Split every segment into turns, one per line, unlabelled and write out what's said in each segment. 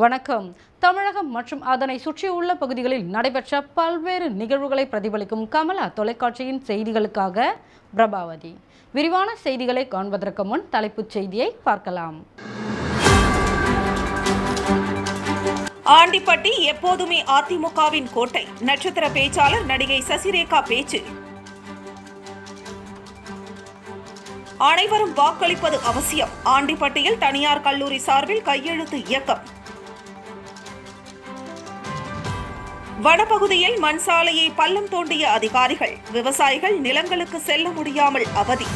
வணக்கம். தமிழகம் மற்றும் அதனை சுற்றியுள்ள பகுதிகளில் நடைபெற்ற பல்வேறு நிகழ்வுகளை பிரதிபலிக்கும் கமலா தொலைக்காட்சியின் செய்திகளுக்காக பிரபாவதி. விரிவான செய்திகளை காண்பதற்கு முன் தலைப்புச் செய்தியை பார்க்கலாம்.
ஆண்டிப்பட்டி எப்போதுமே அதிமுகவின் கோட்டை. நட்சத்திர பேச்சாளர் நடிகை சசிரேகா பேச்சு. அனைவரும் வாக்களிப்பது அவசியம். ஆண்டிப்பட்டியில் தனியார் கல்லூரி சார்பில் கையெழுத்து இயக்கம். வனப்பகுதியில் மண் சாலையை பள்ளம் தோண்டிய அதிகாரிகள் விவசாயிகள் நிலங்களுக்கு செல்ல முடியாமல் அவதி.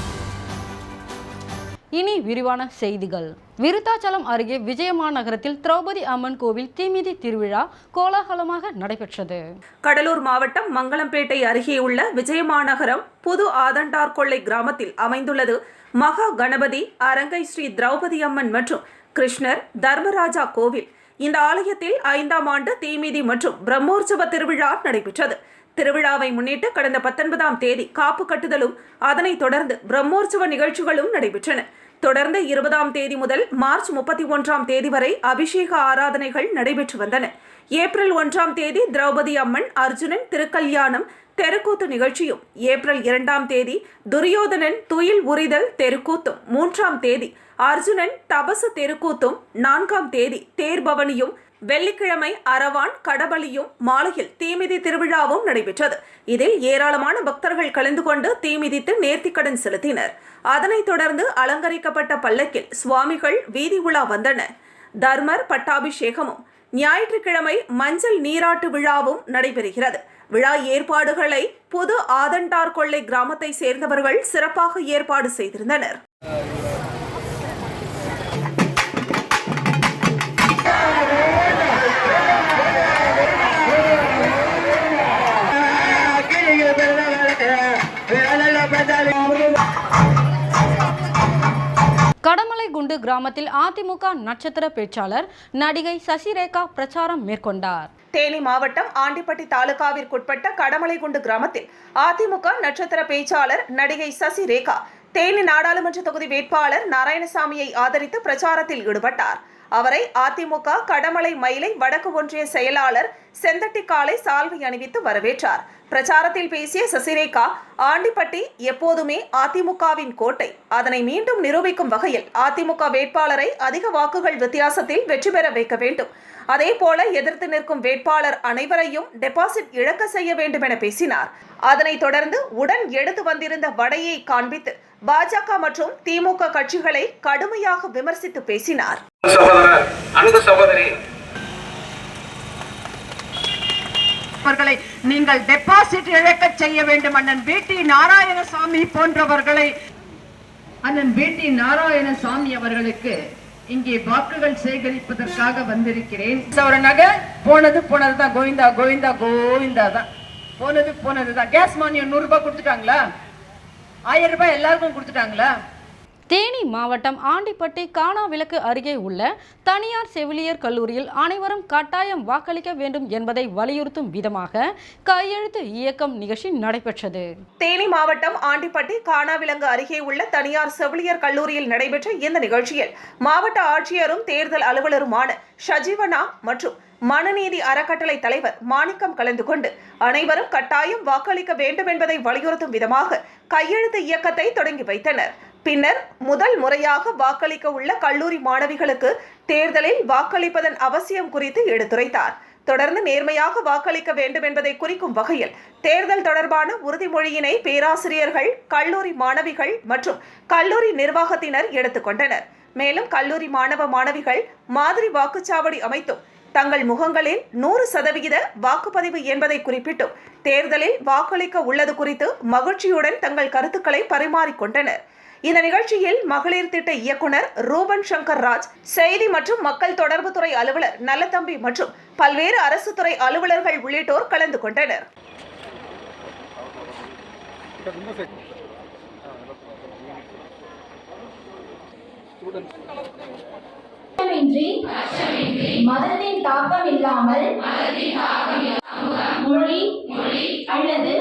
இனி விரிவான செய்திகள். விருத்தாச்சலம் அருகே விஜயமாநகரத்தில் திரௌபதி அம்மன் கோவில் தீமிதி திருவிழா கோலாகலமாக நடைபெற்றது.
கடலூர் மாவட்டம் மங்களம்பேட்டை அருகே உள்ள விஜயமாநகரம் புது ஆதண்டார் கொள்ளை கிராமத்தில் அமைந்துள்ளது. மகா கணபதி அரங்கை ஸ்ரீ திரௌபதி அம்மன் மற்றும் கிருஷ்ணர் தர்மராஜா கோவில். இந்த ஆலயத்தில் ஐந்தாம் ஆண்டு தீமிதி மற்றும் பிரம்மோற்சவ திருவிழா நடைபெற்றது. திருவிழாவை முன்னிட்டு கடந்த பத்தொன்பதாம் தேதி காப்பு கட்டுதலும் அதனைத் தொடர்ந்து பிரம்மோற்சவ நிகழ்ச்சிகளும் நடைபெற்றன. தொடர்ந்து இருபதாம் தேதி முதல் மார்ச் முப்பத்தி ஒன்றாம் தேதி வரை அபிஷேக ஆராதனைகள் நடைபெற்று வந்தன. ஏப்ரல் ஒன்றாம் தேதி திரௌபதி அம்மன் அர்ஜுனன் திருக்கல்யாணம் தெருக்கூத்து நிகழ்ச்சியும் ஏப்ரல் இரண்டாம் தேதி துரியோதனன் துயில் உரிதல் தெருக்கூத்தும் மூன்றாம் தேதி அர்ஜுனன் தபசு தெருக்கூத்தும் நான்காம் தேதி தேர்பவனியும் வெள்ளிக்கிழமை அரவான் கடபலியும் மாலையில் தீமிதி திருவிழாவும் நடைபெற்றது. இதில் ஏராளமான பக்தர்கள் கலந்து கொண்டு தீமிதித்து நேர்த்திக்கடன் செலுத்தினர். அதனைத் தொடர்ந்து அலங்கரிக்கப்பட்ட பல்லக்கில் சுவாமிகள் வீதி உலா வந்தனர். தர்மர் பட்டாபிஷேகமும் ஞாயிற்றுக்கிழமை மஞ்சள் நீராட்டு விழாவும் நடைபெறுகிறது. விழா ஏற்பாடுகளை புது ஆதண்டார் கொள்ளை கிராமத்தை சேர்ந்தவர்கள் சிறப்பாக ஏற்பாடு செய்திருந்தனர்.
கடமலைகுண்டு கிராமத்தில் அதிமுக நட்சத்திர பேச்சாளர் நடிகை சசிரேகா பிரச்சாரம் மேற்கொண்டார்.
தேனி மாவட்டம் ஆண்டிப்பட்டி தாலுகாவிற்குட்பட்ட கடமலைகுண்டு கிராமத்தில் அதிமுக நட்சத்திர பேச்சாளர் நடிகை சசி ரேகா தேனி நாடாளுமன்ற தொகுதி வேட்பாளர் நாராயணசாமியை ஆதரித்து பிரச்சாரத்தில் ஈடுபட்டார். அவரை அதிமுக கடமலை மயிலை வடக்கு ஒன்றிய செயலாளர் செந்தட்டிக்காலை சால்வை அணிவித்து வரவேற்றார். பிரச்சாரத்தில் பேசிய சசிரேகா ஆண்டிப்பட்டி எப்போதுமே அதிமுகவின் கோட்டை. அதனை மீண்டும் நிரூபிக்கும் வகையில் அதிமுக வேட்பாளரை அதிக வாக்குகள் வித்தியாசத்தில் வெற்றி பெற வைக்க வேண்டும். அதேபோல எதிர்த்து நிற்கும் வேட்பாளர் அனைவரையும் டெபாசிட் இழக்க செய்ய வேண்டும் என பேசினார். அதனைத் தொடர்ந்து உடன் எடுத்து வந்திருந்த வடையை காண்பித்து பாஜக மற்றும் திமுக கட்சிகளை கடுமையாக விமர்சித்து பேசினார்.
சகோதரர் அன்பு சகோதரி.
அவர்களை நீங்கள் டெபாசிட் இழக்க செய்ய வேண்டும் அண்ணன் பிடி நாராயணசாமி போன்றவர்களை. அண்ணன் பிடி நாராயணசாமி அவர்களுக்கு இங்கே வாக்குகள் சேகரிப்பதற்காக வந்திருக்கிறேன். நகை போனது போனது தான் கோவிந்தா கோவிந்தா கோவிந்தா தான் போனது போனது தான் கேஸ் மானியம் நூறு ரூபாய் கொடுத்துட்டாங்களா? ஆயிரம் ரூபாய் எல்லாருக்கும் கொடுத்துட்டாங்களா?
தேனி மாவட்டம் ஆண்டிப்பட்டி காணாவிளக்கு அருகே உள்ள தனியார் செவிலியர் கல்லூரியில் அனைவரும் கட்டாயம் வாக்களிக்க வேண்டும் என்பதை வலியுறுத்தும் விதமாக கையெழுத்து இயக்கம் நிகழ்ச்சி நடைபெற்றது.
தேனி மாவட்டம் ஆண்டிப்பட்டி காணாவிலங்கு அருகே உள்ள தனியார் செவிலியர் கல்லூரியில் நடைபெற்ற இந்த நிகழ்ச்சியில் மாவட்ட ஆட்சியரும் தேர்தல் அலுவலருமான ஷஜீவனா மற்றும் மனநீதி அறக்கட்டளை தலைவர் மாணிக்கம் கலந்து கொண்டு அனைவரும் கட்டாயம் வாக்களிக்க வேண்டும் என்பதை வலியுறுத்தும் விதமாக கையெழுத்து இயக்கத்தை தொடங்கி வைத்தனர். பின்னர் முதல் முறையாக வாக்களிக்க உள்ள கல்லூரி மாணவிகளுக்கு தேர்தலில் வாக்களிப்பதன் அவசியம் குறித்து எடுத்துரைத்தார். தொடர்ந்து நேர்மையாக வாக்களிக்க வேண்டும் என்பதை குறிக்கும் வகையில் தேர்தல் தொடர்பான உறுதிமொழியினை பேராசிரியர்கள் கல்லூரி மாணவிகள் மற்றும் கல்லூரி நிர்வாகத்தினர் எடுத்துக்கொண்டனர் மேலும் கல்லூரி மாணவ மாணவிகள் மாதிரி வாக்குச்சாவடி அமைத்தும் தங்கள் முகங்களில் நூறு சதவிகித வாக்குப்பதிவு என்பதை குறிப்பிட்டும். தேர்தலில் வாக்களிக்க உள்ளது குறித்து மகிழ்ச்சியுடன் தங்கள் கருத்துக்களை பரிமாறிக்கொண்டனர் இந்த நிகழ்ச்சியில் மகளிர் திட்ட இயக்குனர் ரூபன் சங்கர் ராஜ் செய்தி மற்றும் மக்கள் தொடர்புத்துறை அலுவலர் நல்லதம்பி மற்றும் பல்வேறு அரசு துறை அலுவலர்கள் உள்ளிட்டோர் கலந்து கொண்டனர்.
மதத்தின் தாக்கம் இல்லாமல் மொழி அல்லது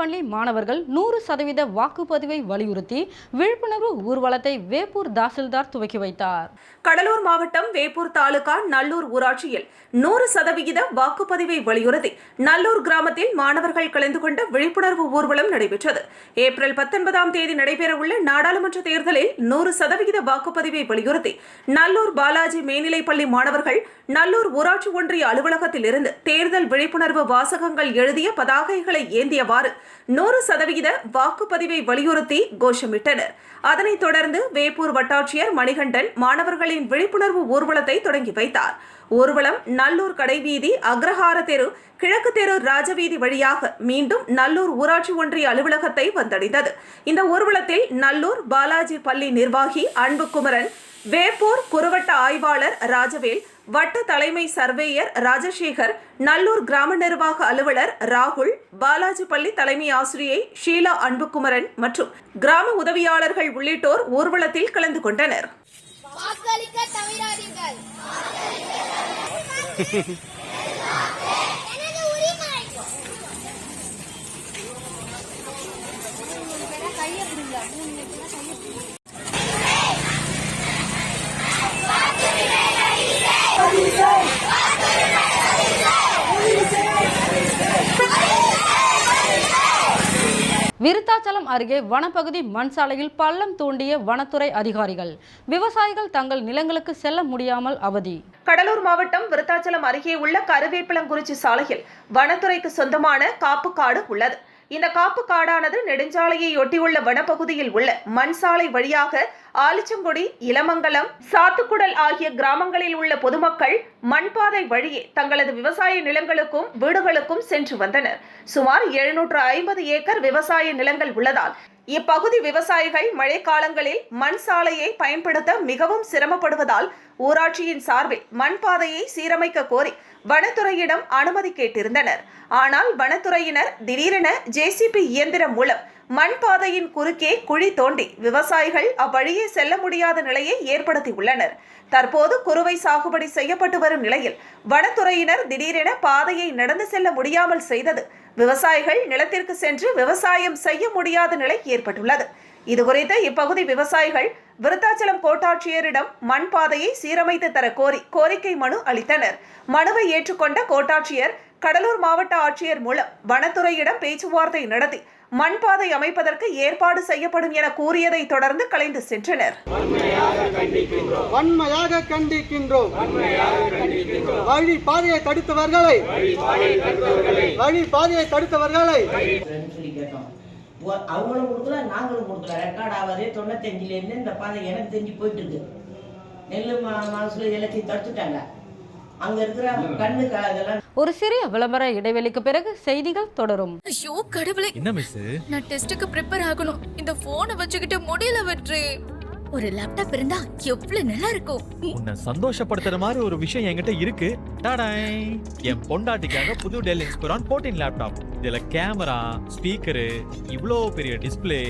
பள்ளி மாணவர்கள் நூறு சதவீத வாக்குப்பதிவை வலியுறுத்தி விழிப்புணர்வு ஊர்வலத்தை வேப்பூர் தாசில்தார் துவக்கி வைத்தார்.
கடலூர் மாவட்டம் வேப்பூர் தாலுகா நல்லூர் ஊராட்சியில் நூறு சதவிகித வாக்குப்பதிவை வலியுறுத்தி நல்லூர் கிராமத்தில் மாணவர்கள் கலந்து கொண்ட விழிப்புணர்வு ஊர்வலம் நடைபெற்றது. ஏப்ரல் பத்தொன்பதாம் தேதி நடைபெறவுள்ள நாடாளுமன்ற தேர்தலில் நூறு சதவிகித வாக்குப்பதிவை வலியுறுத்தி நல்லூர் பாலாஜி மேல்நிலைப்பள்ளி மாணவர்கள் நல்லூர் ஊராட்சி ஒன்றிய அலுவலகத்தில் இருந்து தேர்தல் விழிப்புணர்வு வாசகங்கள் எழுதிய பதாகைகளை ஏந்தியவாறு நூறு சதவிகித வாக்குப்பதிவை வலியுறுத்தி கோஷமிட்டனர். அதனைத் தொடர்ந்து வேப்பூர் வட்டாட்சியர் மணிகண்டன் மாணவர்களின் விழிப்புணர்வு ஊர்வலத்தை தொடங்கி வைத்தார். ஊர்வலம் நல்லூர் கடைவீதி அக்ரஹார தெரு கிழக்கு தெரு ராஜவீதி வழியாக மீண்டும் நல்லூர் ஊராட்சி ஒன்றிய அலுவலகத்தை வந்தடைந்தது. இந்த ஊர்வலத்தில் நல்லூர் பாலாஜி பள்ளி நிர்வாகி அன்புகுமரன் வேப்பூர் குறுவட்ட ஆய்வாளர் ராஜவேல் வட்ட தலைமை சர்வேயர் ராஜசேகர் நல்லூர் கிராம நிர்வாக அலுவலர் ராகுல் பாலாஜி பள்ளி தலைமை ஆசிரியை ஷீலா அன்புகுமரன் மற்றும் கிராம உதவியாளர்கள் உள்ளிட்டோர் ஊர்வலத்தில் கலந்து கொண்டனர்.
விருத்தாச்சலம் அருகே வனப்பகுதி மண் சாலையில் பள்ளம் தோண்டிய வனத்துறை அதிகாரிகள். விவசாயிகள் தங்கள் நிலங்களுக்கு செல்ல முடியாமல் அவதி.
கடலூர் மாவட்டம் விருத்தாச்சலம் அருகே உள்ள கருவேப்பிலங்குறிச்சி சாலையில் வனத்துறைக்கு சொந்தமான காப்புக்காடு உள்ளது. இந்த காப்பு காடானது நெடுஞ்சாலையை ஒட்டியுள்ள வனப்பகுதியில் உள்ள மண் சாலை வழியாக ஆலிச்சங்குடி இளமங்கலம் சாத்துக்குடல் ஆகிய கிராமங்களில் உள்ள பொதுமக்கள் மண்பாதை வழியே தங்களது விவசாய நிலங்களுக்கும் வீடுகளுக்கும் சென்று வந்தனர். சுமார் எழுநூற்று ஐம்பது ஏக்கர் விவசாய நிலங்கள் உள்ளதால் இப்பகுதி விவசாயிகள் மழைக்காலங்களில் மண் சாலையை பயன்படுத்த மிகவும் சிரமப்படுவதால் ஊராட்சியின் சார்பில் மண் பாதையை சீரமைக்க கோரி வனத்துறையிடம் அனுமதி கேட்டிருந்தனர். ஆனால் வனத்துறையினர் திடீரென ஜேசிபி இயந்திரம் மூலம் மண் பாதையின் குறுக்கே குழி தோண்டி விவசாயிகள் அவ்வழியே செல்ல முடியாத நிலையை ஏற்படுத்தியுள்ளனர். தற்போது குறுவை சாகுபடி செய்யப்பட்டு வரும் நிலையில் வனத்துறையினர் திடீரென பாதையை நடந்து செல்ல முடியாமல் செய்தது. விவசாயிகள் நிலத்திற்கு சென்று விவசாயம் செய்ய முடியாத நிலை ஏற்பட்டுள்ளது. இதுகுறித்து இப்பகுதி விவசாயிகள் விருத்தாச்சலம் கோட்டாட்சியரிடம் மண் பாதையை சீரமைத்து தர கோரி கோரிக்கை மனு அளித்தனர். மனுவை ஏற்றுக்கொண்ட கோட்டாட்சியர் கடலூர் மாவட்ட ஆட்சியர் மூலம் வனத்துறையிடம் பேச்சுவார்த்தை நடத்தி மண் பாதை அமைப்பதற்கு ஏற்பாடு செய்யப்படும் என கூறியதை தொடர்ந்து கலைந்து சென்றனர்.
வன்மையாக கண்டிக்கின்றோம். வழி பாதையை தடுத்தவர்களை. வழி பாதையை தடுத்தவர்களை
அவங்களும் கொடுக்கல நாங்களும் கொடுக்கல. ரெக்கார்ட் ஆகாதே தொண்ணூத்தஞ்சுலேருந்து இந்த பாதை எனக்கு தெரிஞ்சு போயிட்டு இருக்கு. நெல் மா மாசத்துல எல்லாத்தையும் தடுத்துட்டாங்க. அங்க இருக்கிற
ஒரு சிறிய விளம்பர இடைவெளிக்கு பிறகு செய்திகள் தொடரும்.
ஐயோ கடவுளே.
என்ன மிஸ்
நான் டெஸ்ட்டுக்கு ப்ரிப்பேர் ஆகணும். இந்த போனை வச்சுக்கிட்டு முடியல வெற்றி. ஒரு லேப்டாப் இருந்தா எவ்வளவு நல்லா இருக்கும்.
உன்னை சந்தோஷப்படுத்துற மாதிரி ஒரு விஷயம் என்கிட்ட இருக்கு. டாடாய். என் பொண்டாட்டிக்காக புது டெல் இன்ஸ்பிரான் 14 லேப்டாப் இதுல கேமரா ஸ்பீக்கரு இவ்ளோ பெரிய டிஸ்ப்ளே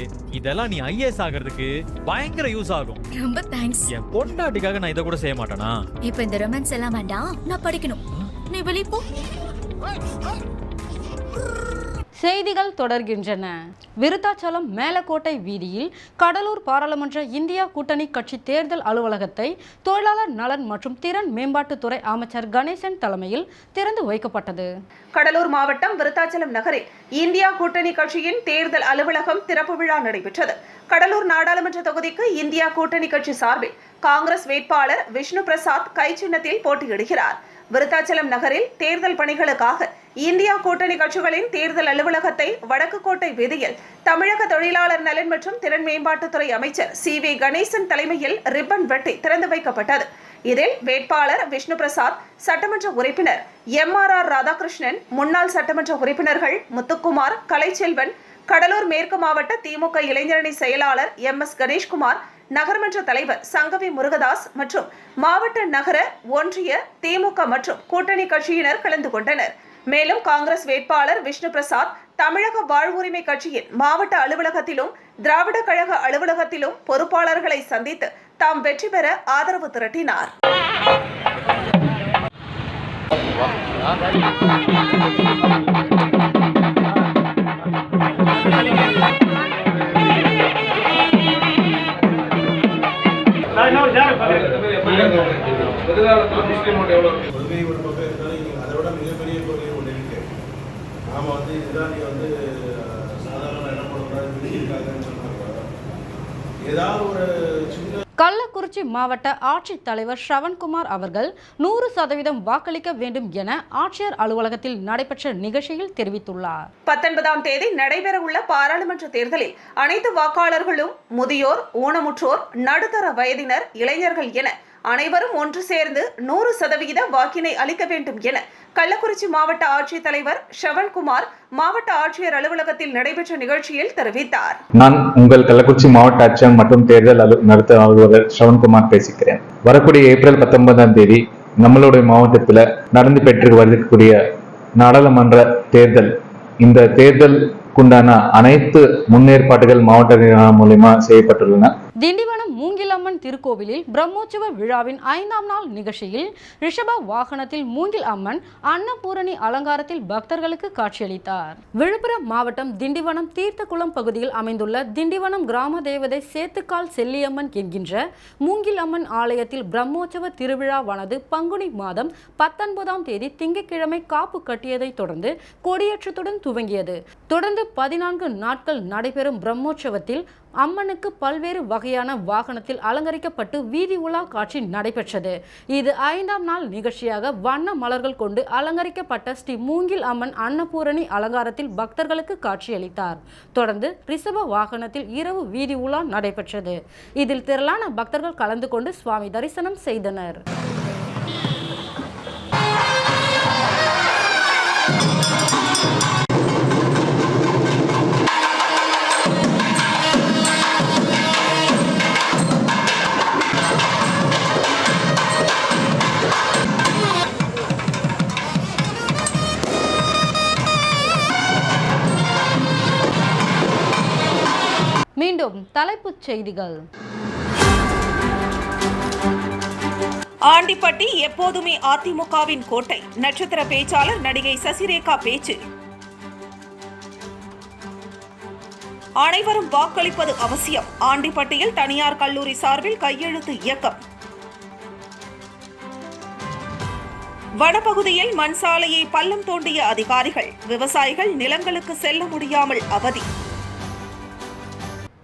இதெல்லாம் நீ ஐஏஎஸ் ஆகிறதுக்கு பயங்கர யூஸ் ஆகும்.
ரொம்ப தேங்க்ஸ்
என் பொண்டாட்டிக்காக நான் இதை கூட செய்ய மாட்டேனா?
இப்போ இந்த ரொமான்ஸ் எல்லாம் வேண்டாம் நான் படிக்கணும். நீ வெளிய போ.
செய்திகள் தொடர்கின்றன. விருத்தாச்சலம் மேலக்கோட்டை வீதியில் கடலூர் பாராளுமன்ற இந்தியா கூட்டணி கட்சி தேர்தல் அலுவலகத்தை தொழிலாளர் நலன் மற்றும் திறன் மேம்பாட்டுத்துறை அமைச்சர் கணேசன் தலைமையில் திறந்து வைக்கப்பட்டது.
கடலூர் மாவட்டம் விருத்தாச்சலம் நகரில் இந்தியா கூட்டணி கட்சியின் தேர்தல் அலுவலகம் திறப்பு விழா நடைபெற்றது. கடலூர் நாடாளுமன்ற தொகுதிக்கு இந்தியா கூட்டணி கட்சி சார்பில் காங்கிரஸ் வேட்பாளர் விஷ்ணு பிரசாத் கை சின்னத்தில் போட்டியிடுகிறார். விருத்தாச்சலம் நகரில் தேர்தல் பணிகளுக்காக இந்தியா கூட்டணி கட்சிகளின் தேர்தல் அலுவலகத்தை வடக்கு கோட்டை வீதியில் தமிழக தொழிலாளர் நலன் மற்றும் திறன் மேம்பாட்டுத்துறை அமைச்சர் சி வி கணேசன் தலைமையில் ரிப்பன் வெட்டி திறந்து வைக்கப்பட்டது. இதில் வேட்பாளர் விஷ்ணு பிரசாத் சட்டமன்ற உறுப்பினர் எம் ஆர் ஆர் ராதாகிருஷ்ணன் முன்னாள் சட்டமன்ற உறுப்பினர்கள் முத்துக்குமார் கலைச்செல்வன் கடலூர் மேற்கு மாவட்ட திமுக இளைஞரணி செயலாளர் எம் எஸ் கணேஷ்குமார் நகர்மன்ற தலைவர் சங்கவி முருகதாஸ் மற்றும் மாவட்ட நகர ஒன்றிய திமுக மற்றும் கூட்டணி கட்சியினர் கலந்து கொண்டனர் மேலும் காங்கிரஸ் வேட்பாளர் விஷ்ணு பிரசாத் தமிழக வாழ்வுரிமை கட்சியின் மாவட்ட அலுவலகத்திலும் திராவிட கழக அலுவலகத்திலும் பொறுப்பாளர்களை சந்தித்து தாம் வெற்றி பெற ஆதரவு திரட்டினார்
Thank you.
கொள்கை ஒரு பக்கம் இருந்தாலும் அதை விட மிகப்பெரிய கொள்கை ஒன்று இருக்கு நாம வந்து இதுதான் நீங்க வந்து சாதாரண என்ன பண்ணுறாங்க இருக்காங்கன்னு ஏதாவது ஒரு சின்ன
கள்ளக்குறிச்சி மாவட்ட ஆட்சித்தலைவர் ஸ்ரவன்குமார் அவர்கள் நூறு சதவீதம் வாக்களிக்க வேண்டும் என ஆட்சியர் அலுவலகத்தில் நடைபெற்ற நிகழ்ச்சியில் தெரிவித்துள்ளார்.
பத்தொன்பதாம் தேதி நடைபெறவுள்ள பாராளுமன்ற தேர்தலில் அனைத்து வாக்காளர்களும் முதியோர் ஊனமுற்றோர் நடுத்தர வயதினர் இளைஞர்கள் என அனைவரும் ஒன்று சேர்ந்து நூறு சதவிகித வாக்கினை அளிக்க வேண்டும் என கள்ளக்குறிச்சி மாவட்ட ஆட்சித்தலைவர் ஷவன்குமார் மாவட்ட ஆட்சியர் அலுவலகத்தில் நடைபெற்ற நிகழ்ச்சியில் தெரிவித்தார்.
நான் உங்கள் கள்ளக்குறிச்சி மாவட்ட ஆட்சியர் மற்றும் தேர்தல் நடத்த அலுவலர் ஷவன்குமார் பேசுகிறேன் வரக்கூடிய ஏப்ரல் பத்தொன்பதாம் தேதி நம்மளுடைய மாவட்டத்தில் நடந்து பெற்று வரக்கூடிய நாடாளுமன்ற தேர்தல். இந்த தேர்தலுக்குண்டான அனைத்து முன்னேற்பாடுகள் மாவட்ட நிர்வாகம் மூலயமா செய்யப்பட்டுள்ளன.
திண்டிவனம் மூங்கிலம்மன் திருக்கோவிலில் பிரம்மோற்சவ விழாவின் ஐந்தாம் நாள் நிகழ்ச்சியில் ரிஷப வாகனத்தில் மூங்கில் அம்மன் அன்னபூரணி அலங்காரத்தில் பக்தர்களுக்கு காட்சியளித்தார். விழுப்புரம் மாவட்டம் திண்டிவனம் தீர்த்தக்குளம் பகுதியில் அமைந்துள்ள திண்டிவனம் கிராம தேவதை சேத்துக்கால் செல்லியம்மன் என்கின்ற மூங்கில் அம்மன் ஆலயத்தில் பிரம்மோற்சவ திருவிழாவானது பங்குனி மாதம் பத்தொன்பதாம் தேதி திங்கட்கிழமை காப்பு கட்டியதைத் தொடர்ந்து கொடியேற்றத்துடன் துவங்கியது. தொடர்ந்து பதினான்கு நாட்கள் நடைபெறும் பிரம்மோற்சவத்தில் அம்மனுக்கு பல்வேறு வகையான வாகனத்தில் அலங்கரிக்கப்பட்டு வீதி உலா காட்சி நடைபெற்றது. இது ஐந்தாம் நாள் நிகழ்ச்சியாக வண்ண மலர்கள் கொண்டு அலங்கரிக்கப்பட்ட ஸ்ரீ மூங்கில் அம்மன் அன்னபூரணி அலங்காரத்தில் பக்தர்களுக்கு காட்சியளித்தார். தொடர்ந்து ரிஷப வாகனத்தில் இரவு வீதி உலா நடைபெற்றது. இதில் திரளான பக்தர்கள் கலந்து கொண்டு சுவாமி தரிசனம் செய்தனர். மீண்டும் தலைப்புச் செய்திகள்.
ஆண்டிப்பட்டி எப்போதுமே அதிமுகவின் கோட்டை. நட்சத்திர பேச்சாளர் நடிகை சசிரேகா பேச்சு. அனைவரும் வாக்களிப்பது அவசியம். ஆண்டிப்பட்டியில் தனியார் கல்லூரி சார்பில் கையெழுத்து இயக்கம். வனப்பகுதியில் மண் சாலையை பள்ளம் தோண்டிய அதிகாரிகள் விவசாயிகள் நிலங்களுக்கு செல்ல முடியாமல் அவதி.